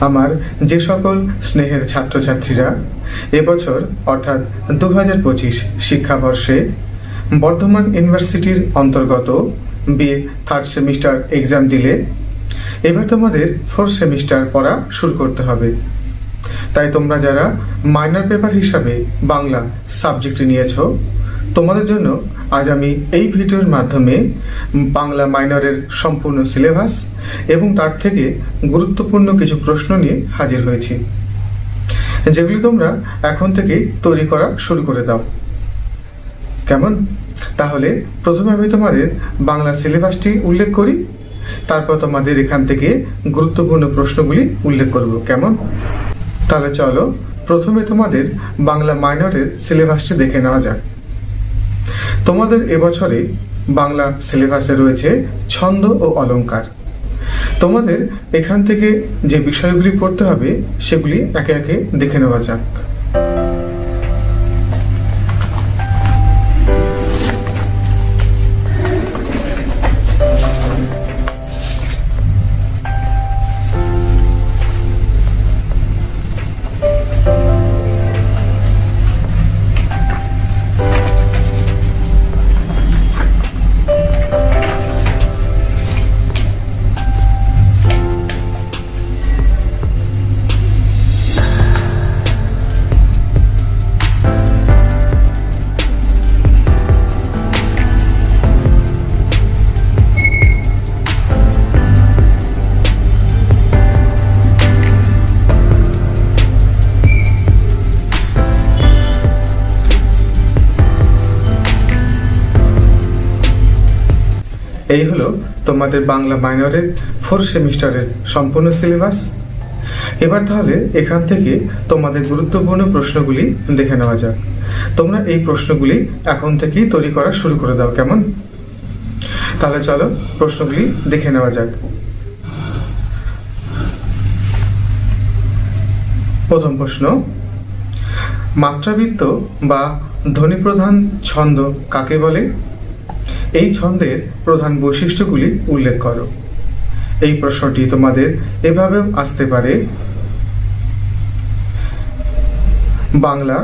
আমার যে সকল স্নেহের ছাত্রছাত্রীরা এবছর, অর্থাৎ দু হাজার পঁচিশ শিক্ষাবর্ষে বর্ধমান ইউনিভার্সিটির অন্তর্গত বিএ থার্ড সেমিস্টার এক্সাম দিলে এবার তোমাদের ফোর্থ সেমিস্টার পড়া শুরু করতে হবে। তাই তোমরা যারা মাইনর পেপার হিসাবে বাংলা সাবজেক্টে নিয়েছো তোমাদের জন্য আজ আমি এই ভিডিওর মাধ্যমে বাংলা মাইনরের সম্পূর্ণ সিলেবাস এবং তার থেকে গুরুত্বপূর্ণ কিছু প্রশ্ন নিয়ে হাজির হয়েছি। যেগুলি তোমরা এখন থেকেই তৈরি করা শুরু করে দাও। কেমন? তাহলে প্রথমে আমি তোমাদের বাংলা সিলেবাসটি উল্লেখ করি। তারপর তোমাদের এখান থেকে গুরুত্বপূর্ণ প্রশ্নগুলি উল্লেখ করব। কেমন? তাহলে চলো প্রথমে তোমাদের বাংলা মাইনরের সিলেবাসটি দেখে নেওয়া যাক। তোমাদের এবছরে বাংলা সিলেবাসে রয়েছে ছন্দ ও অলঙ্কার তোমাদের এখান থেকে যে বিষয়গুলি পড়তে হবে, সেগুলি একে একে দেখে নেওয়া যাক। এই হলো তোমাদের বাংলা মাইনরের ফোর্থ সেমিস্টারের সম্পূর্ণ সিলেবাস এবার তাহলে এখান থেকে তোমাদের গুরুত্বপূর্ণ প্রশ্নগুলি দেখে নেওয়া যাক। তোমরা এই প্রশ্নগুলি এখন থেকেই তৈরি করা শুরু করে দাও কেমন? তাহলে চলো প্রশ্নগুলি দেখে নেওয়া যাক। প্রথম প্রশ্ন, মাত্রাবৃত্ত বা ধ্বনিপ্রধান ছন্দ কাকে বলে? এই ছন্দের প্রধান বৈশিষ্ট্যগুলি উল্লেখ করো। এই প্রশ্নটি তোমাদের এভাবেও আসতে পারে। বাংলা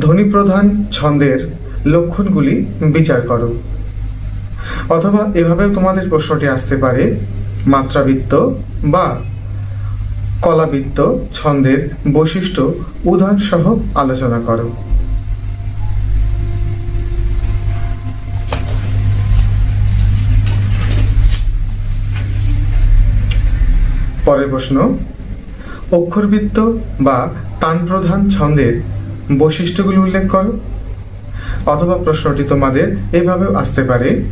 ধ্বনিপ্রধান ছন্দের লক্ষণগুলি বিচার করো। অথবা এভাবেও তোমাদের প্রশ্নটি আসতে পারে, মাত্রাবৃত্ত বা কলাবৃত্ত ছন্দের বৈশিষ্ট্য উদাহরণ সহ আলোচনা করো। পরের প্রশ্ন, অক্ষরবৃত্ত বা তান প্রধান ছন্দের বৈশিষ্ট্যগুলি উল্লেখ করো। অথবা প্রশ্নটি তোমাদের এভাবেও আসতে পারে।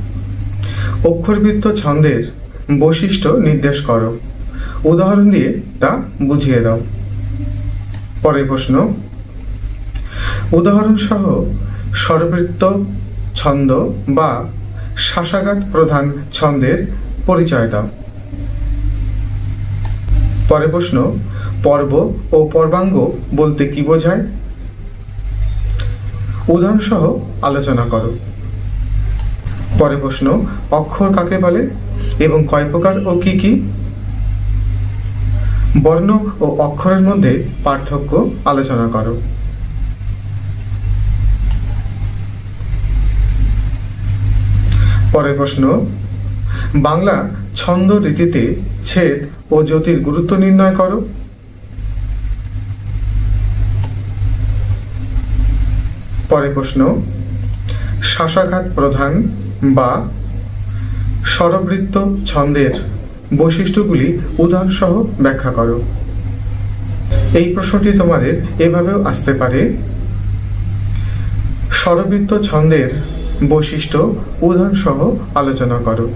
অক্ষরবৃত্ত ছন্দের বৈশিষ্ট্য নির্দেশ করো। উদাহরণ দিয়ে তা বুঝিয়ে দাও। পরের প্রশ্ন উদাহরণ সহ স্বরবৃত্ত ছন্দ বা শাসাঘাত প্রধান ছন্দের পরিচয় দাও। পরের প্রশ্ন, পর্ব ও পর্বাঙ্গ বলতে কি বোঝায়? উদাহরণ সহ আলোচনা করো। পরে প্রশ্ন, অক্ষর কাকে বলে এবং কয় প্রকার ও কি কি? বর্ণ ও অক্ষরের মধ্যে পার্থক্য আলোচনা করো। পরের প্রশ্ন, বাংলা ছন্দ রীতিতে ছেদ ও জ্যোতির গুরুত্ব নির্ণয় করো। পরে প্রশ্ন, শাসাঘাত প্রধান বা স্বরবৃত্ত ছন্দের বৈশিষ্ট্যগুলি উদাহরণ সহ ব্যাখ্যা করো। এই প্রশ্নটি তোমাদের এভাবেও আসতে পারে। স্বরবৃত্ত ছন্দের বৈশিষ্ট্য উদাহরণ সহ আলোচনা করো।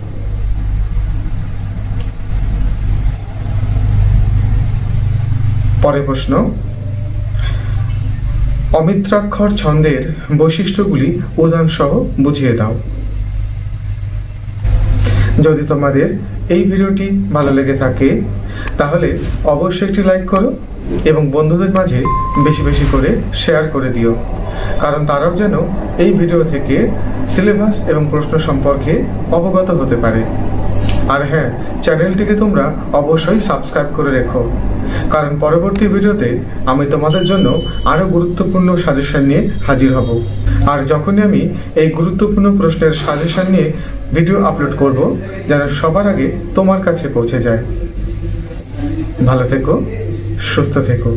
পরের প্রশ্ন। অমিত্রাক্ষর ছন্দের বৈশিষ্ট্যগুলি উদাহরণ সহ বুঝিয়ে দাও। যদি তোমাদের এই ভিডিওটি ভালো লেগে থাকে, তাহলে অবশ্যই একটি লাইক করো এবং বন্ধুদের মাঝে বেশি বেশি করে শেয়ার করে দিও। কারণ তারাও যেন এই ভিডিও থেকে সিলেবাস এবং প্রশ্ন সম্পর্কে অবগত হতে পারে। আর হ্যাঁ চ্যানেলটিকে তোমরা অবশ্যই সাবস্ক্রাইব করে রেখো। কারণ পরবর্তী ভিডিওতে আমি তোমাদের জন্য আরও গুরুত্বপূর্ণ সাজেশন নিয়ে হাজির হব। আর যখনই আমি এই গুরুত্বপূর্ণ প্রশ্নের সাজেশন নিয়ে ভিডিও আপলোড করব, যেন সবার আগে তোমার কাছে পৌঁছে যায়। ভালো থেকো, সুস্থ থেকো।